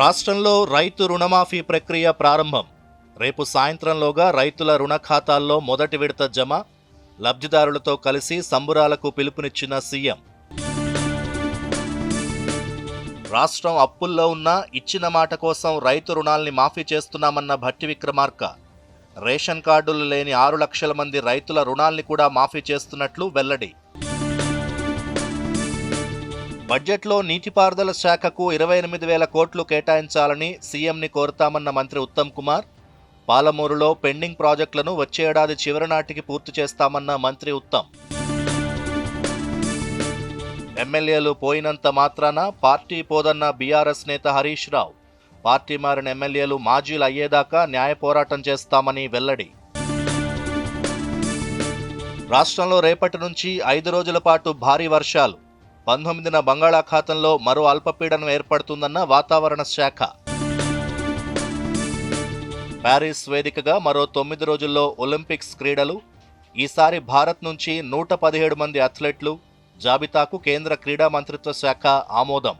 రాష్ట్రంలో రైతు రుణమాఫీ ప్రక్రియ ప్రారంభం. రేపు సాయంత్రంలోగా రైతుల రుణ ఖాతాల్లో మొదటి విడత జమ. లబ్ధిదారులతో కలిసి సంబురాలకు పిలుపునిచ్చిన సీఎం. రాష్ట్రం అప్పుల్లో ఉన్న ఇచ్చిన మాట కోసం రైతు రుణాల్ని మాఫీ చేస్తున్నామన్న భట్టి విక్రమార్క. రేషన్ కార్డులు లేని ఆరు లక్షల మంది రైతుల రుణాల్ని కూడా మాఫీ చేస్తున్నట్లు వెల్లడి. బడ్జెట్లో నీటిపారుదల శాఖకు ఇరవై ఎనిమిది వేల కోట్లు కేటాయించాలని సీఎంని కోరుతామన్న మంత్రి ఉత్తమ్ కుమార్ పాలమూరులో పెండింగ్ ప్రాజెక్టులను వచ్చే ఏడాది చివరి నాటికి పూర్తి చేస్తామన్న మంత్రి ఉత్తమ్. ఎమ్మెల్యేలు పోయినంత మాత్రాన పార్టీ పోదన్న బీఆర్ఎస్ నేత హరీష్ రావు పార్టీ మారిన ఎమ్మెల్యేలు మాజీలు అయ్యేదాకా న్యాయ పోరాటం చేస్తామని వెల్లడి. రాష్ట్రంలో రేపటి నుంచి ఐదు రోజుల పాటు భారీ వర్షాలు పంతొమ్మిదిన బంగాళాఖాతంలో మరో అల్పపీడనం ఏర్పడుతుందన్న వాతావరణ శాఖ. ప్యారిస్ వేదికగా మరో తొమ్మిది రోజుల్లో ఒలింపిక్స్ క్రీడలు ఈసారి భారత్ నుంచి నూట పదిహేడు మంది అథ్లెట్లు జాబితాకు కేంద్ర క్రీడా మంత్రిత్వ శాఖ ఆమోదం.